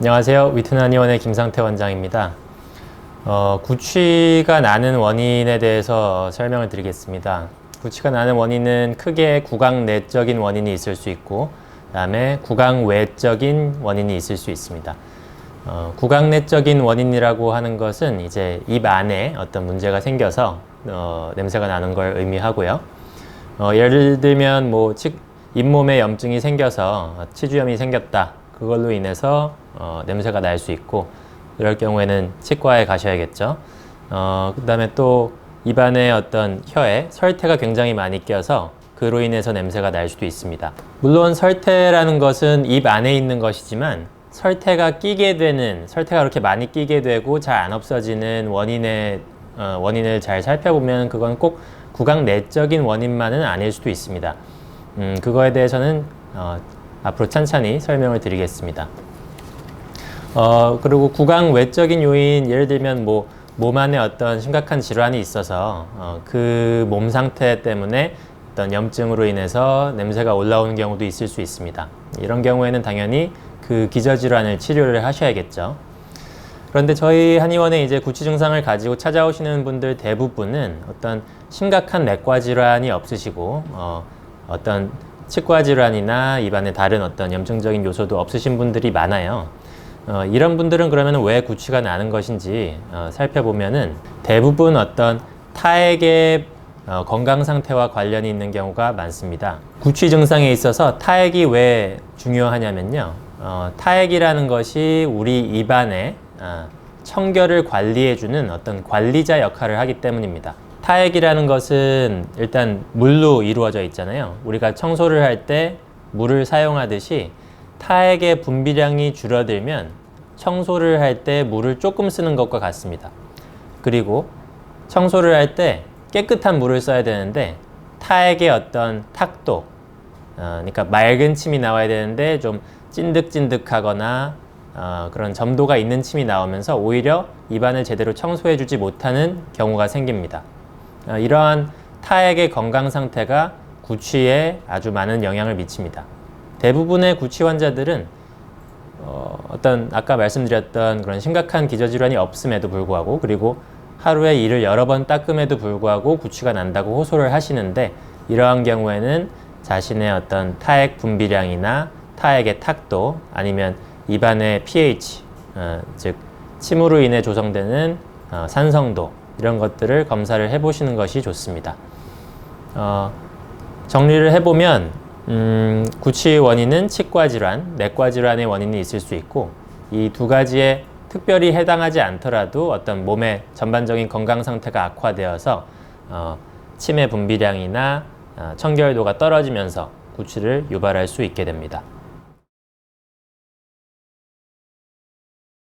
안녕하세요. 위트나니원의 김상태 원장입니다. 어, 구취가 나는 원인에 대해서 설명을 드리겠습니다. 구취가 나는 원인은 크게 구강 내적인 원인이 있을 수 있고, 그 다음에 구강 외적인 원인이 있을 수 있습니다. 어, 구강 내적인 원인이라고 하는 것은 이제 입 안에 어떤 문제가 생겨서 어, 냄새가 나는 걸 의미하고요. 어, 예를 들면 뭐 치, 잇몸에 염증이 생겨서 치주염이 생겼다. 그걸로 인해서 어, 냄새가 날 수 있고 이럴 경우에는 치과에 가셔야겠죠. 어, 그다음에 또 입안에 어떤 혀에 설태가 굉장히 많이 껴서 그로 인해서 냄새가 날 수도 있습니다. 물론 설태라는 것은 입 안에 있는 것이지만 설태가 끼게 되는 설태가 그렇게 많이 끼게 되고 잘 안 없어지는 원인의 어, 원인을 잘 살펴보면 그건 꼭 구강 내적인 원인만은 아닐 수도 있습니다. 음, 그거에 대해서는 어, 앞으로 찬찬히 설명을 드리겠습니다. 어, 그리고 구강 외적인 요인, 예를 들면 뭐, 몸 안에 어떤 심각한 질환이 있어서 어, 그 몸 상태 때문에 어떤 염증으로 인해서 냄새가 올라오는 경우도 있을 수 있습니다. 이런 경우에는 당연히 그 기저질환을 치료를 하셔야겠죠. 그런데 저희 한의원에 이제 구취 증상을 가지고 찾아오시는 분들 대부분은 어떤 심각한 내과 질환이 없으시고 어, 어떤 치과 질환이나 입안에 다른 어떤 염증적인 요소도 없으신 분들이 많아요. 어, 이런 분들은 그러면 왜 구취가 나는 것인지 어, 살펴보면은 대부분 어떤 타액의 어, 건강 상태와 관련이 있는 경우가 많습니다. 구취 증상에 있어서 타액이 왜 중요하냐면요. 어, 타액이라는 것이 우리 입안에 어, 청결을 관리해주는 어떤 관리자 역할을 하기 때문입니다. 타액이라는 것은 일단 물로 이루어져 있잖아요. 우리가 청소를 할 때 물을 사용하듯이 타액의 분비량이 줄어들면 청소를 할 때 물을 조금 쓰는 것과 같습니다. 그리고 청소를 할 때 깨끗한 물을 써야 되는데 타액의 어떤 탁도, 어, 그러니까 맑은 침이 나와야 되는데 좀 찐득찐득하거나 어, 그런 점도가 있는 침이 나오면서 오히려 입안을 제대로 청소해주지 못하는 경우가 생깁니다. 어, 이러한 타액의 건강 상태가 구취에 아주 많은 영향을 미칩니다. 대부분의 구취 환자들은 어, 어떤 아까 말씀드렸던 그런 심각한 기저질환이 없음에도 불구하고 그리고 하루에 이를 여러 번 닦음에도 불구하고 구취가 난다고 호소를 하시는데 이러한 경우에는 자신의 어떤 타액 분비량이나 타액의 탁도 아니면 입안의 pH 어, 즉 침으로 인해 조성되는 어, 산성도 이런 것들을 검사를 해보시는 것이 좋습니다. 어, 정리를 해보면 음, 구취의 원인은 치과 질환, 내과 질환의 원인이 있을 수 있고 이 두 가지에 특별히 해당하지 않더라도 어떤 몸의 전반적인 건강 상태가 악화되어서 어, 침의 분비량이나 어, 청결도가 떨어지면서 구취를 유발할 수 있게 됩니다.